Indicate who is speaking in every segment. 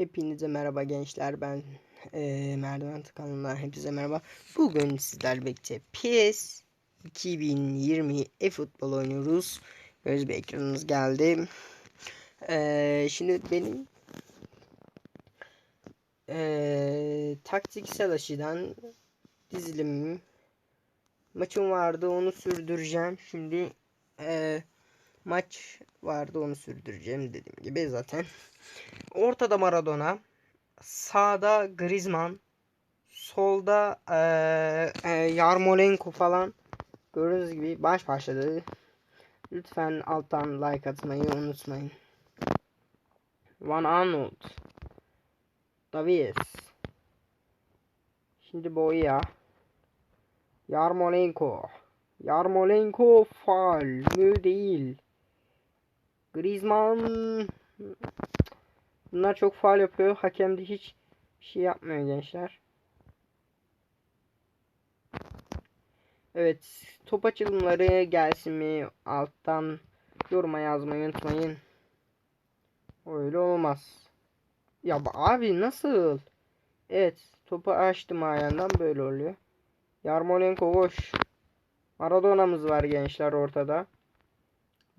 Speaker 1: Hepinize merhaba gençler. Ben eee Merdiven kanalından hepinize merhaba. Bugün sizlerle birlikte PS 2020 e-futbol oynuyoruz. Göz bir ekranınız geldi. Eee, şimdi benim eee, taktiksel açıdan dizilimim maçım vardı onu sürdüreceğim. Şimdi eee, maç vardı onu sürdüreceğim dediğim gibi zaten. Ortada Maradona, sağda Griezmann, solda eee eee, Yarmolenko falan. Gördüğünüz gibi baş başladı. Lütfen alttan like atmayı unutmayın. Van Arnold, Davies, şimdi Boya, Yarmolenko, Yarmolenko faul mü değil. Griezmann Bunlar çok faal yapıyor. Hakem de hiç şey yapmıyor gençler. Evet. Top açılımları gelsin mi? Alttan yoruma yazmayı unutmayın. Öyle olmaz. Ya abi nasıl? Evet. Topu açtım ayağından böyle oluyor. Yarmolenko koş. Maradona'mız var gençler ortada.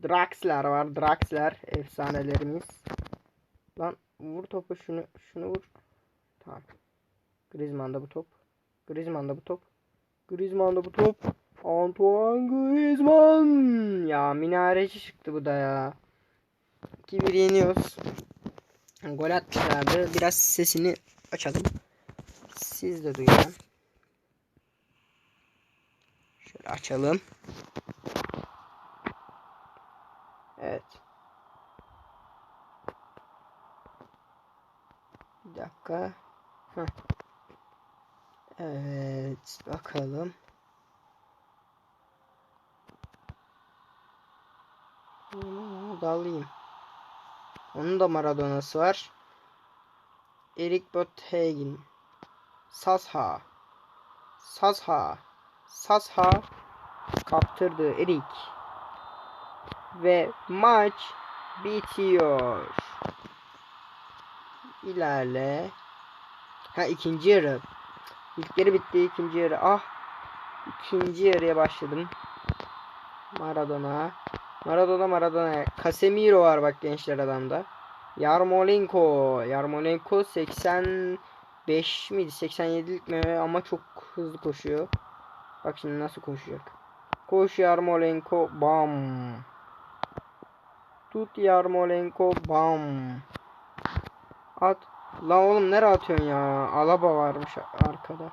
Speaker 1: Draxler var. Draxler efsanelerimiz. Lan vur topu şunu şunu vur. Tamam. Griezmann'da bu top. Griezmann'da bu top. Griezmann'da bu top. Antoine Griezmann. Ya minareci çıktı bu da ya. 2-1 yeniyoruz. Gol atmışlardı. Biraz sesini açalım. Siz de duyun. Şöyle açalım. Evet. Bir dakika. Heh. Evet, bakalım. Hmm, dalayım. Onun da Maradona'sı var. Erik Bothagen. Sasha. Sasha. Sasha kaptırdı Erik. Ve maç bitiyor. İlerle. Ha ikinci yarı. İlk yarı bitti ikinci yarı. Ah. İkinci yarıya başladım. Maradona. Maradona Maradona. Casemiro var bak gençler adamda. Yarmolenko. Yarmolenko 85 miydi? 87'lik mi? Ama çok hızlı koşuyor. Bak şimdi nasıl koşacak. Koş Yarmolenko. Bam. Tut Yarmolenko. Bam. At. La oğlum nereye atıyorsun ya? Alaba varmış arkada.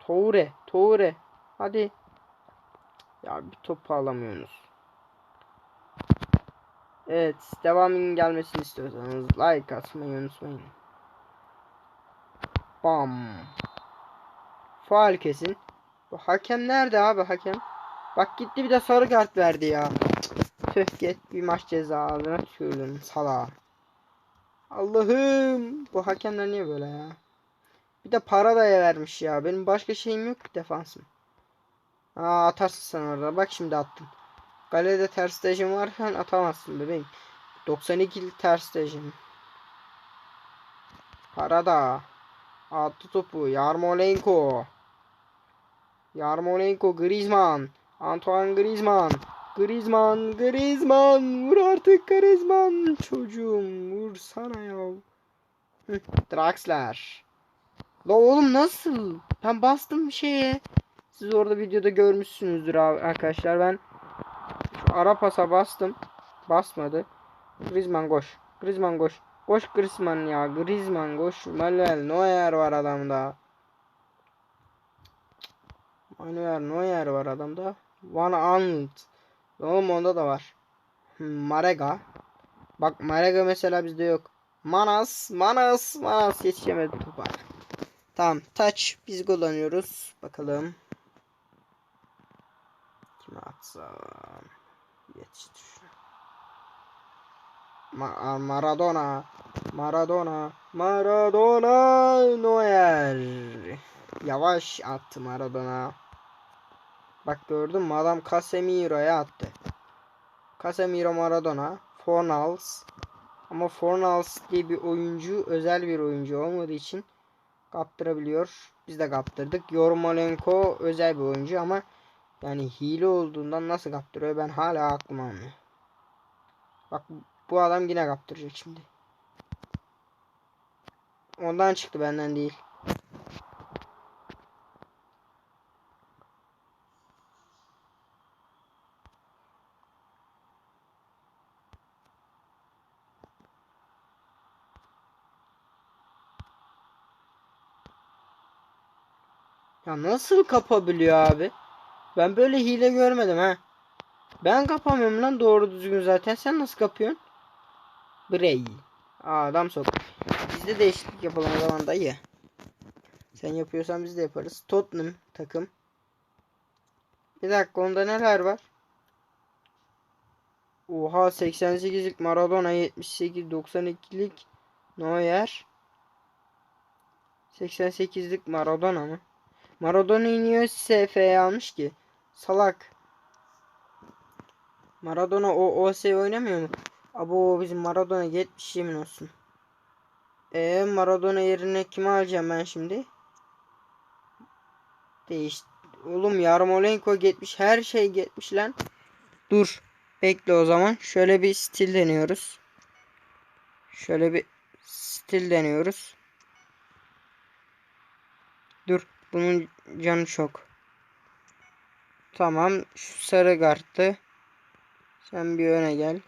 Speaker 1: Toure. Toure. Hadi. Ya bir top alamıyorsunuz. Evet. Devamının gelmesini istiyorsanız like atmayı unutmayın. Bam. Faal kesin. Bu hakem nerede abi hakem? Bak gitti bir de sarı kart verdi ya. Tüh git bir maç cezasına tükürdüm sala. Allah'ım. Bu hakemler niye böyle ya? Bir de para da vermiş ya. Benim başka şeyim yok defansım. Aa atarsın sen orada. Bak şimdi attım. Galede ters stajım varken atamazsın bebeğim. 92 ters stajım. Para da. Attı topu. Yarmolenko. Yarmolenko Griezmann. Antoine Griezmann. Griezmann, Griezmann, vur artık Griezmann. Çocuğum vur sana ya. Draxler. La oğlum nasıl? Ben bastım şeye. Siz orada videoda görmüşsünüzdür arkadaşlar. Ben şu ara pasa bastım. Basmadı. Griezmann koş. Griezmann koş. Koş Griezmann ya. Griezmann koş. Manuel Neuer var adamda. Manuel Neuer var adamda. Van Arnold. Oğlum onda da var. Hmm, Marega. Bak Marega mesela bizde yok. Manas, Manas, Manas yetişemedi topa. Tamam, touch biz kullanıyoruz. Bakalım. Kime atsam? Yetiştir. Ma Maradona. Maradona. Maradona. Neuer. Yavaş attı Maradona. Bak gördün mü adam Casemiro'ya attı. Casemiro Maradona. Fornals. Ama Fornals diye bir oyuncu özel bir oyuncu olmadığı için kaptırabiliyor. Biz de kaptırdık. Yormolenko özel bir oyuncu ama yani hile olduğundan nasıl kaptırıyor ben hala aklım almıyor. Bak bu adam yine kaptıracak şimdi. Ondan çıktı benden değil. Ya nasıl kapabiliyor abi? Ben böyle hile görmedim ha. Ben kapamıyorum lan doğru düzgün zaten. Sen nasıl kapıyorsun? Brey. Adam sok. Biz de değişiklik yapalım o zaman dayı. Sen yapıyorsan biz de yaparız. Tottenham takım. Bir dakika onda neler var? Oha 88'lik Maradona 78 92'lik Neuer 88'lik Maradona mı? Maradona'yı niye SF'ye almış ki? Salak. Maradona o OS oynamıyor mu? Abo bizim Maradona 70 yemin olsun. E Maradona yerine kimi alacağım ben şimdi? Değiş. Oğlum Yarmolenko gitmiş. Her şey gitmiş lan. Dur. Bekle o zaman. Şöyle bir stil deniyoruz. Şöyle bir stil deniyoruz. Dur. Bunun canı çok. Tamam. Şu sarı kartı. Sen bir öne gel.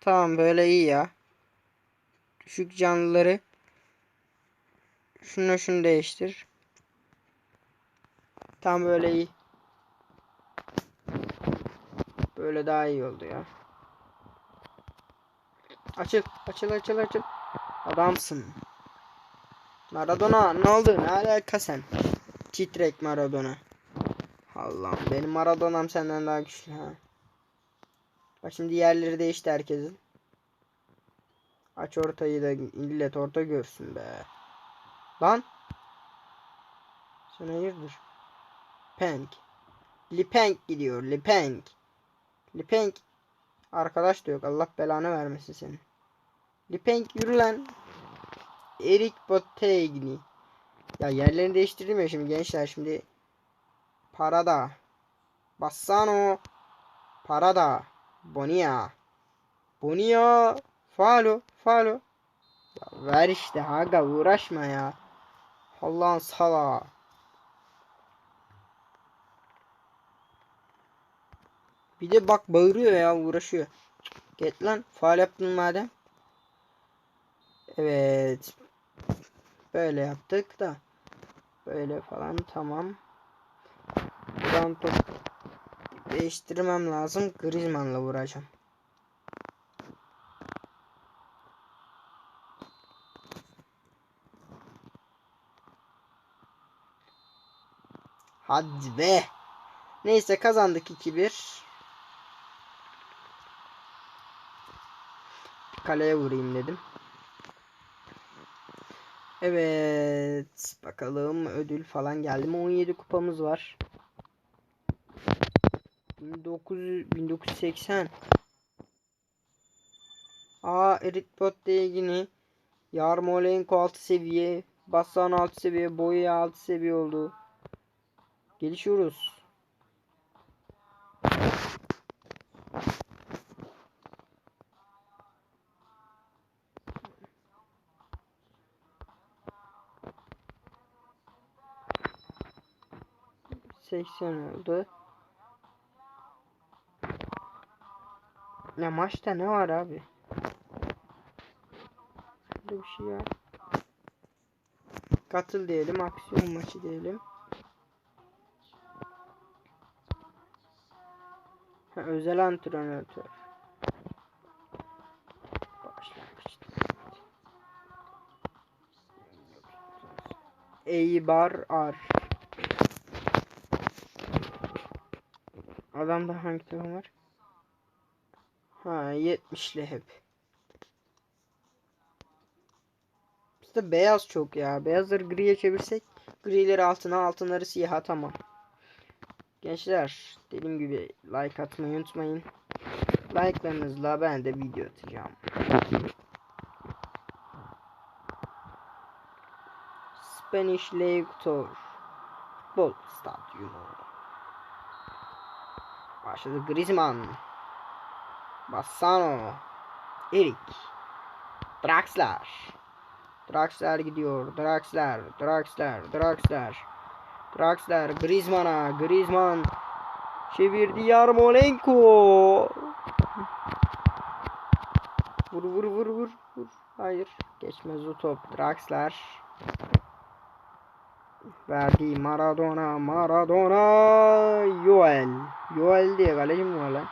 Speaker 1: Tamam böyle iyi ya. Düşük canlıları. Şunu şunu değiştir. Tam böyle iyi. Böyle daha iyi oldu ya. Açıl, açıl, açıl, açıl. Adamsın. Maradona ne oldu? Ne alaka sen? Titrek Maradona. Allah'ım benim Maradona'm senden daha güçlü ha. Bak şimdi yerleri değişti herkesin. Aç ortayı da millet orta görsün be. Lan. Sen hayırdır? Penk. Lipenk gidiyor. Lipenk. Lipenk. Arkadaş da yok. Allah belanı vermesin senin. Lipenk yürü lan. Erik Bottegni. Ya yerlerini değiştirdim ya şimdi gençler şimdi. Parada. Bassano. Parada. Bonia. Bonia. Falo. Falo. Ya ver işte aga uğraşma ya. Allah'ın sala. Bir de bak bağırıyor ya uğraşıyor. Get lan faal yaptın madem. Evet. Böyle yaptık da. Böyle falan tamam. Buradan top değiştirmem lazım. Griezmann'la vuracağım. Hadi be. Neyse kazandık 2-1. Kaleye vurayım dedim. Evet. Bakalım ödül falan geldi mi? 17 kupamız var. 1900, 1980. Aa Erik Bottegini. Yarmolenko 6 seviye. Bassan 6 seviye. Boya 6 seviye oldu. Gelişiyoruz. Seksen oldu. Ya maçta ne var abi? Şurada bir şey var. Katıl diyelim, aksiyon maçı diyelim. Ha, özel antrenör. Başlangıçta. Eybar Ar. Adamda hangi takım var? Ha 70'li hep. Bizde beyaz çok ya. Beyazları griye çevirsek grileri altına altınları siyaha tamam. Gençler dediğim gibi like atmayı unutmayın. Like'larınızla ben de video atacağım. Spanish League Tour Futbol Stadyumu Başladı Griezmann. Bassano. Erik. Draxler. Draxler gidiyor. Draxler Draxler Draxler. Draxler Griezmann'a. Griezmann çevirdi Yarmolenko. Vur vur vur vur vur. Hayır geçmez o top. Draxler Verdi Maradona Maradona Yoel Yoel diye kaleci mi var lan?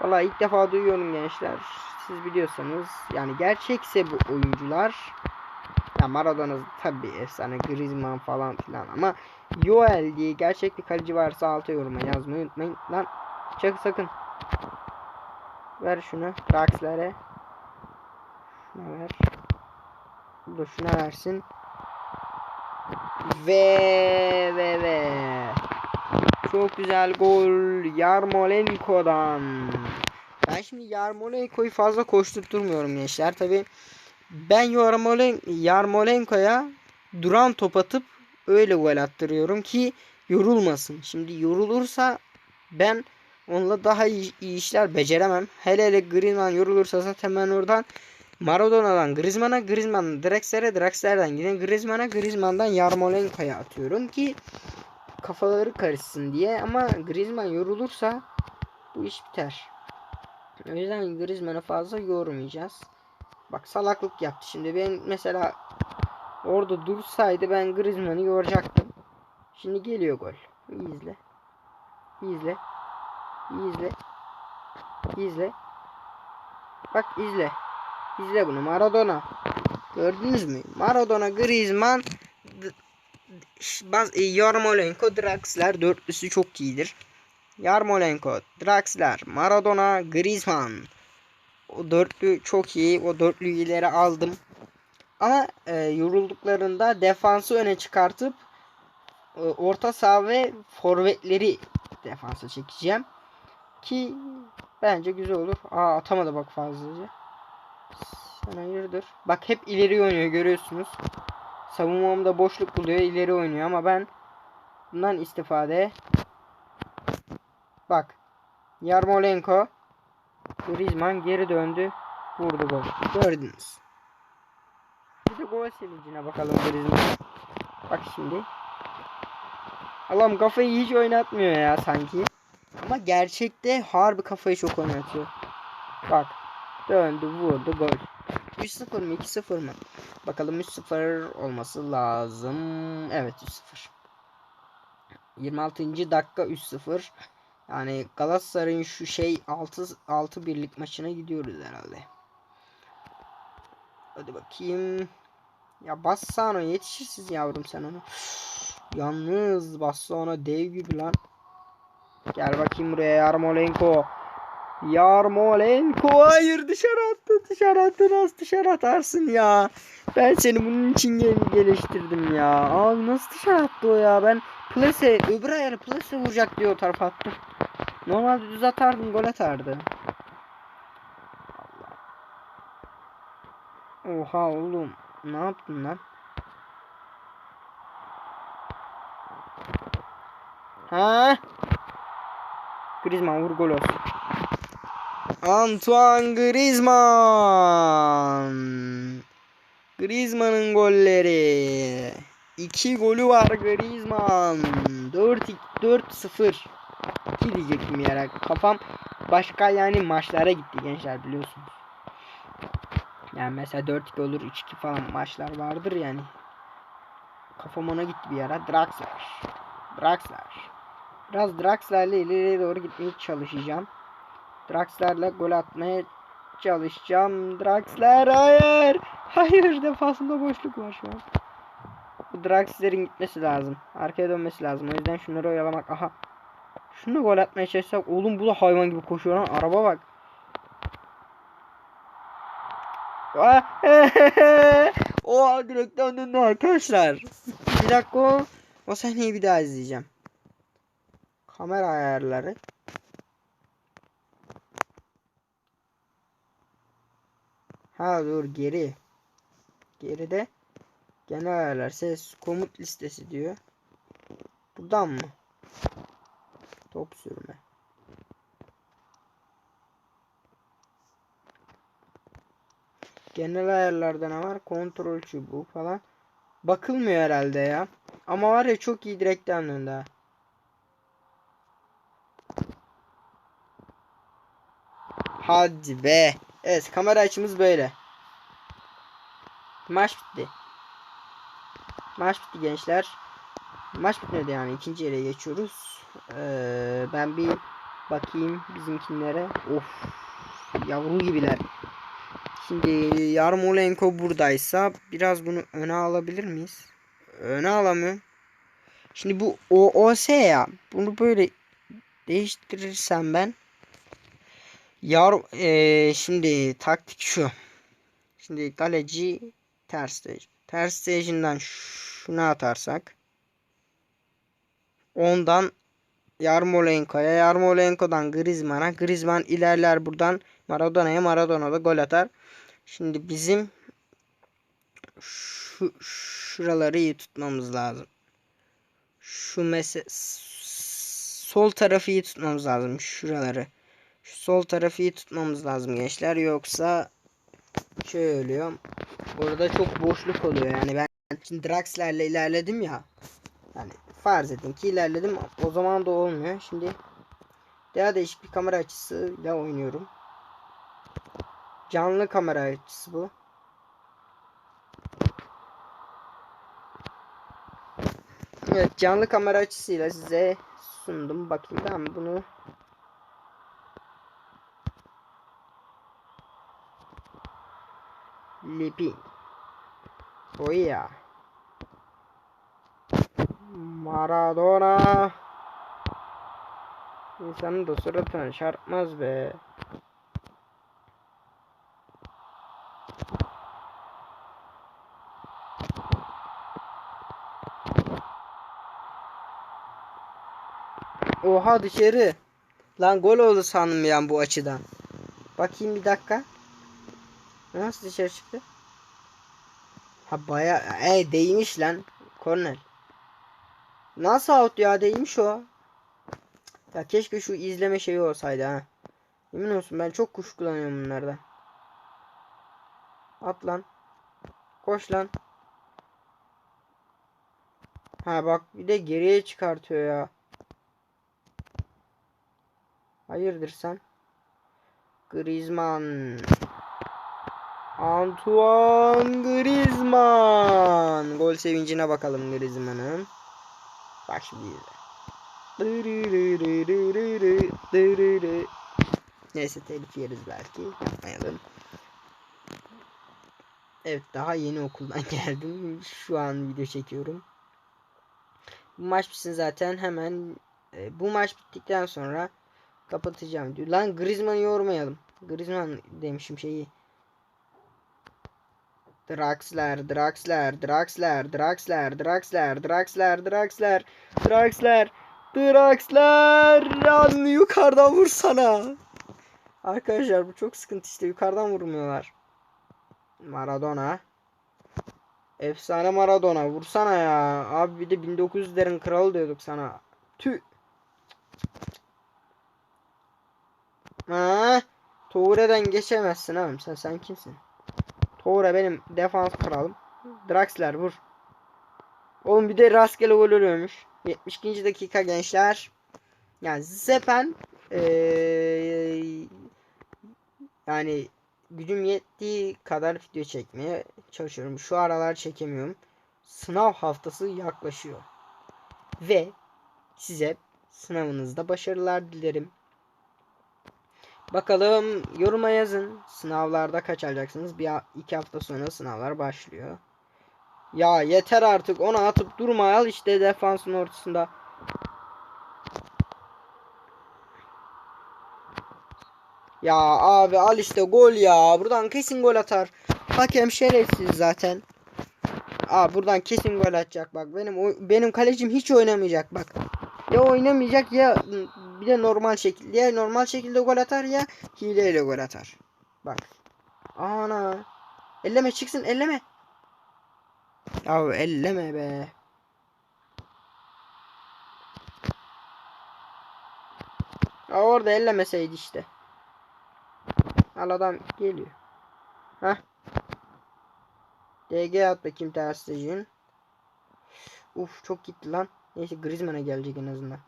Speaker 1: Valla ilk defa duyuyorum gençler. Siz biliyorsanız yani gerçekse bu oyuncular ya Maradona tabi efsane Griezmann falan filan ama Yoel diye gerçek bir kaleci varsa alta yoruma yazmayı unutmayın. Lan çak sakın. Ver şunu Draxler'e. Şuna ver. Bu da şuna versin. Ve ve ve. Çok güzel gol Yarmolenko'dan. Ben şimdi Yarmolenko'yu fazla koşturtturmuyorum gençler. Tabi ben Yarmolen Yarmolenko'ya duran top atıp öyle gol attırıyorum ki yorulmasın. Şimdi yorulursa ben onunla daha iyi, iyi işler beceremem. Hele hele Griezmann yorulursa zaten ben oradan Maradona'dan Griezmann'a, Griezmann'dan Draxler'e, Draxler'den yine Griezmann'a, Griezmann'dan Yarmolenko'ya atıyorum ki kafaları karışsın diye ama Griezmann yorulursa bu iş biter. O yüzden Griezmann'ı fazla yormayacağız. Bak salaklık yaptı. Şimdi ben mesela orada dursaydı ben Griezmann'ı yoracaktım. Şimdi geliyor gol. İyi izle. İyi izle. İzle. Bak izle. İzle bunu Maradona. Gördünüz mü? Maradona, Griezmann, e, Yarmolenko, Draxler dörtlüsü çok iyidir. Yarmolenko, Draxler, Maradona, Griezmann. O dörtlü çok iyi. O dörtlüyü ileri aldım. Ama e, yorulduklarında defansı öne çıkartıp e, orta saha ve forvetleri defansa çekeceğim. Ki bence güzel olur. Aa atamadı bak fazlaca. Sen hayırdır? Bak hep ileri oynuyor görüyorsunuz. Savunmamda boşluk buluyor ileri oynuyor ama ben bundan istifade bak. Yarmolenko Griezmann geri döndü vurdu gol. Gördünüz. Bir de gol sevincine bakalım Griezmann. Bak şimdi. Allah'ım kafayı hiç oynatmıyor ya sanki. Ama gerçekte harbi kafayı çok oynatıyor. Bak döndü vurdu gol 3-0 mı 2-0 mı? Bakalım 3-0 olması lazım. Evet 3-0. 26. dakika 3-0. Yani Galatasaray'ın şu şey 6 6 birlik maçına gidiyoruz herhalde. Hadi bakayım. Ya Bassano yetişirsiz yavrum sen onu. Yalnız Bassano dev gibi lan. Gel bakayım buraya Yarmolenko. Yarmolenko hayır dışarı attı dışarı attı nasıl dışarı atarsın ya. Ben seni bunun için gel geliştirdim ya. Abi nasıl dışarı attı o ya ben plase öbür ayarı plase vuracak diye o tarafa. Normalde düz atardım gol atardı. Oha oğlum ne yaptın lan? Ha? Griezmann vur gol olsun. Antoine Griezmann. Griezmann'ın golleri. 2 golü var Griezmann. 4 4-0. 2 diyecektim yere. Kafam başka yani maçlara gitti gençler biliyorsunuz. Yani mesela 4-2 olur 3-2 falan maçlar vardır yani. Kafam ona gitti bir ara. Draxler. Draxler. Biraz Draxler'le ileriye doğru gitmeye çalışacağım. Draxler'le gol atmaya çalışacağım. Draxler hayır. Hayır defasında boşluk var şu an. Draxler'in gitmesi lazım. Arkaya dönmesi lazım. O yüzden şunları oyalamak. Aha. Şunu gol atmaya çalışsak. Oğlum bu da hayvan gibi koşuyor lan. Araba bak. o direkten döndü arkadaşlar. Bir dakika o. O sahneyi bir daha izleyeceğim. Kamera ayarları. Ha dur geri. Geride genel ayarlar ses komut listesi diyor. Buradan mı? Top sürme. Genel ayarlarda ne var? Kontrol çubuğu falan. Bakılmıyor herhalde ya. Ama var ya çok iyi direkten ha. Hadi be. Evet kamera açımız böyle. Maç bitti. Maç bitti gençler. Maç bitmedi yani ikinci yere geçiyoruz. Ee, ben bir bakayım bizimkinlere. Of yavru gibiler. Şimdi Yarmolenko buradaysa biraz bunu öne alabilir miyiz? Öne alamıyorum. Şimdi bu OOS ya. Bunu böyle değiştirirsem ben Yar eee, şimdi taktik şu. Şimdi kaleci ters stage. Ters stage'inden şuna atarsak ondan Yarmolenko'ya, Yarmolenko'dan Griezmann'a, Griezmann ilerler buradan Maradona'ya, Maradona da gol atar. Şimdi bizim şu şuraları iyi tutmamız lazım. Şu mese sol tarafı iyi tutmamız lazım. Şuraları. Şu sol tarafı iyi tutmamız lazım gençler. Yoksa şey oluyor. Orada çok boşluk oluyor. Yani ben şimdi Draxler'le ilerledim ya. Yani farz edin ki ilerledim. O zaman da olmuyor. Şimdi daha değişik bir kamera açısıyla oynuyorum. Canlı kamera açısı bu. Evet canlı kamera açısıyla size sundum. Bakayım ben bunu Lipin. Oya. Maradona. İnsanın da suratına çarpmaz be. Oha dışarı. Lan gol oldu sandım bu açıdan. Bakayım bir dakika. Nasıl dışarı çıktı? Ha baya e değmiş lan. Kornel. Nasıl out ya değmiş o. Ya keşke şu izleme şeyi olsaydı ha. Yemin olsun ben çok kuşkulanıyorum bunlardan. At lan. Koş lan. Ha bak bir de geriye çıkartıyor ya. Hayırdır sen? Griezmann. Antoine Griezmann. Gol sevincine bakalım Griezmann'ın. Bak şimdi. Neyse telif yeriz belki. Yapmayalım. Evet daha yeni okuldan geldim. Şu an video çekiyorum. Bu maç bitsin zaten hemen e, bu maç bittikten sonra kapatacağım diyor. Lan Griezmann'ı yormayalım. Griezmann demişim şeyi. Draxler, Draxler, Draxler, Draxler, Draxler, Draxler, Draxler, Draxler, Draxler. Lan yukarıdan vursana. Arkadaşlar bu çok sıkıntı işte yukarıdan vurmuyorlar. Maradona. Efsane Maradona vursana ya. Abi bir de 1900'lerin kralı diyorduk sana. Tüh. Ha? Toure'den geçemezsin abim sen sen kimsin? Toure benim defans kralım. Draxler vur. Oğlum bir de rastgele gol oluyormuş. 72. dakika gençler. Yani Zepen ee, yani gücüm yettiği kadar video çekmeye çalışıyorum. Şu aralar çekemiyorum. Sınav haftası yaklaşıyor. Ve size sınavınızda başarılar dilerim. Bakalım yoruma yazın. Sınavlarda kaç alacaksınız? Bir iki hafta sonra sınavlar başlıyor. Ya yeter artık onu atıp durma al işte defansın ortasında. Ya abi al işte gol ya. Buradan kesin gol atar. Hakem şerefsiz zaten. Aa buradan kesin gol atacak bak. Benim benim kalecim hiç oynamayacak bak. Ya oynamayacak ya bir de normal şekilde ya normal şekilde gol atar ya hileyle gol atar. Bak. Ana. Elleme çıksın elleme. Ya elleme be. Ya orada ellemeseydi işte. Al adam geliyor. Hah. DG at bakayım tersicin. Uf çok gitti lan. Neyse Griezmann'a gelecek en azından.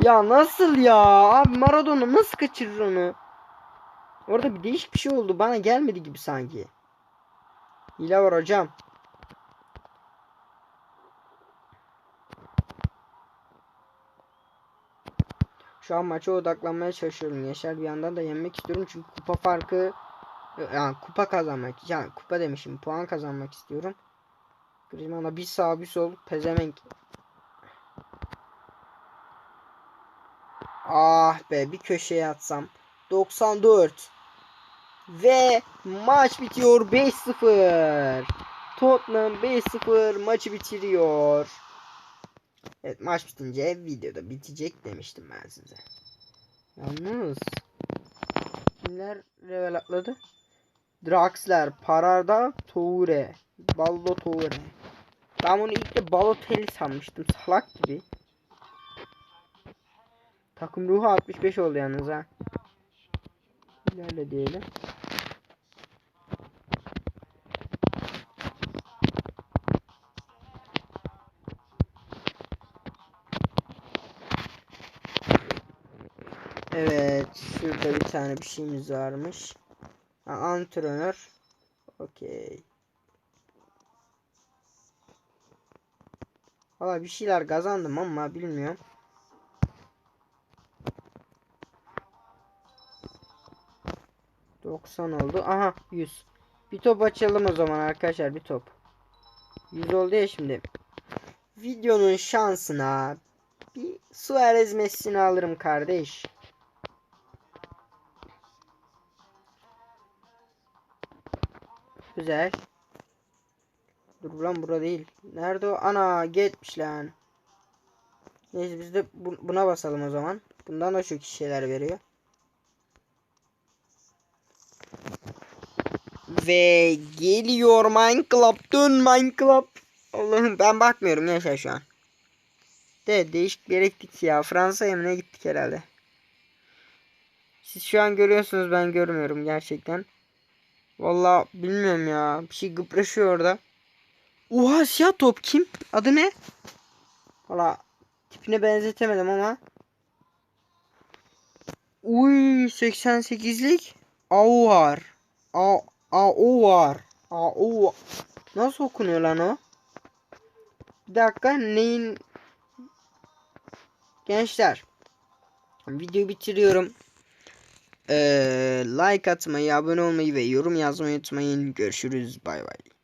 Speaker 1: Ya nasıl ya? Abi Maradona nasıl kaçırır onu? Orada bir değişik bir şey oldu. Bana gelmedi gibi sanki. Hile var hocam. Şu an maça odaklanmaya çalışıyorum. Yaşar bir yandan da yenmek istiyorum. Çünkü kupa farkı yani kupa kazanmak. Yani kupa demişim. Puan kazanmak istiyorum. Griezmann'a bir sağ bir sol pezevenk. Ah be bir köşeye atsam. 94. Ve maç bitiyor 5-0. Tottenham 5-0 maçı bitiriyor. Evet maç bitince videoda bitecek demiştim ben size. Yalnız kimler level atladı? Draxler, Pararda, Toure, Ballo Toure. Ben bunu ilk de Balotelli sanmıştım salak gibi. Takım ruhu 65 oldu yalnız ha. İlerle diyelim. Evet, şurada bir tane bir şeyimiz varmış. Ha, antrenör. Okey. Valla bir şeyler kazandım ama bilmiyorum. Doksan oldu. Aha 100. Bir top açalım o zaman arkadaşlar bir top. 100 oldu ya şimdi. Videonun şansına bir Suarez Messi'ni alırım kardeş. Güzel. Dur lan burada değil. Nerede o? Ana gitmiş lan. Neyse biz de bu- buna basalım o zaman. Bundan da çok şeyler veriyor. Ve geliyor Minecraft. Dön Minecraft. Allah'ım ben bakmıyorum yaşa şu an. De değişik bir yere gittik ya. Fransa'ya mı ne gittik herhalde. Siz şu an görüyorsunuz ben görmüyorum gerçekten. Vallahi bilmiyorum ya. Bir şey gıpraşıyor orada. Oha siyah top kim? Adı ne? Valla tipine benzetemedim ama. Uy 88'lik. Au var. AO var. AO. Nasıl okunuyor lan o? Bir dakika neyin? Gençler. Videoyu bitiriyorum. Ee, like atmayı, abone olmayı ve yorum yazmayı unutmayın. Görüşürüz. Bay bay.